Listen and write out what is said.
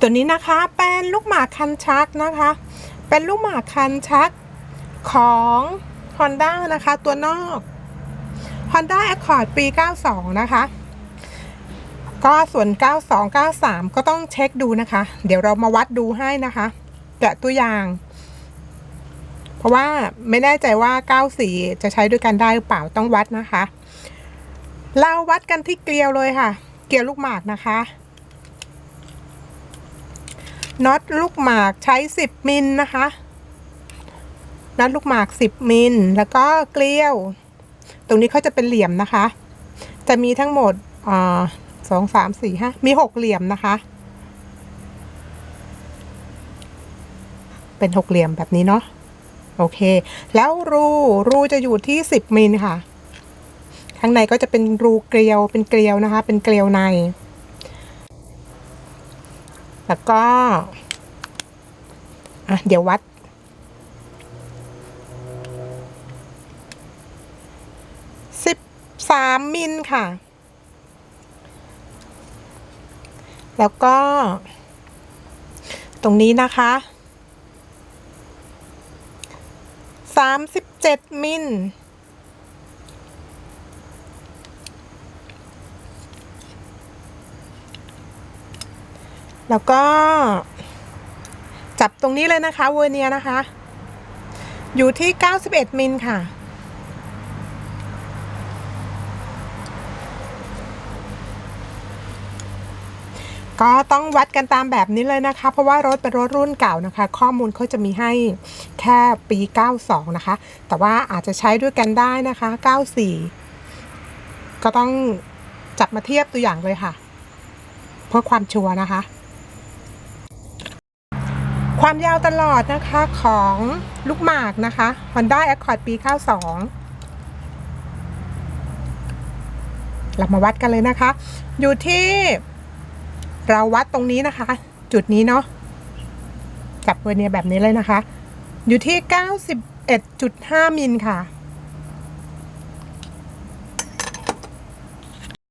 ตัวนี้นะคะเป็นลูกหมากคันชักนะคะ เป็นลูกหมากคันชักของ Honda นะคะ ตัวนอก Honda Accord ปี 92 นะคะ ก็ส่วน 92 93 ก็ต้องเช็คดูนะคะ เดี๋ยวเรามาวัดดูให้นะคะแกะตัวอย่าง เพราะว่าไม่แน่ใจว่า 94 จะใช้ด้วยกันได้หรือเปล่าต้องวัดนะคะ เราวัดกันที่เกลียวเลยค่ะ เกลียวลูกหมากนะคะ น็อตลูกหมากใช้ 10 มิลนะคะน็อตลูกหมาก 10 มิลแล้วก็เกลียว ตรงนี้เขาจะเป็นเหลี่ยมนะคะ จะมีทั้งหมดอสองสามสี่ห้ามีหกเหลี่ยมนะคะ เป็นหกเหลี่ยมแบบนี้เนาะโอเค แล้วรูรูจะอยู่ที่10มิลค่ะ ข้างในก็จะเป็นรูเกลียวเป็นเกลียวนะคะ เป็นเกลียวใน แล้วก็ อะ เดี๋ยววัด สิบสามมิลค่ะ แล้วก็ ตรงนี้นะคะสามสิบเจ็ดมิล แล้วก็ จับตรงนี้เลยนะคะเวอร์เนียนะคะ อยู่ที่ 91 มิลค่ะ ก็ต้องวัดกันตามแบบนี้เลยนะคะ เพราะว่ารถเป็นรถรุ่นเก่านะคะ ข้อมูลเขาจะมีให้แค่ปี 92 นะคะ แต่ว่าอาจจะใช้ด้วยกันได้นะคะ 94 ก็ต้องจับมาเทียบตัวอย่างเลยค่ะ เพื่อความชัวร์นะคะ ความยาวตลอดนะคะของลูกหมากนะคะ Honda Accord ปี 92 เรามาวัดกันเลยนะคะ อยู่ที่เราวัดตรงนี้นะคะ จุดนี้เนาะจับเวอร์เนียแบบนี้เลยนะคะ อยู่ที่ 91.5 มิลค่ะ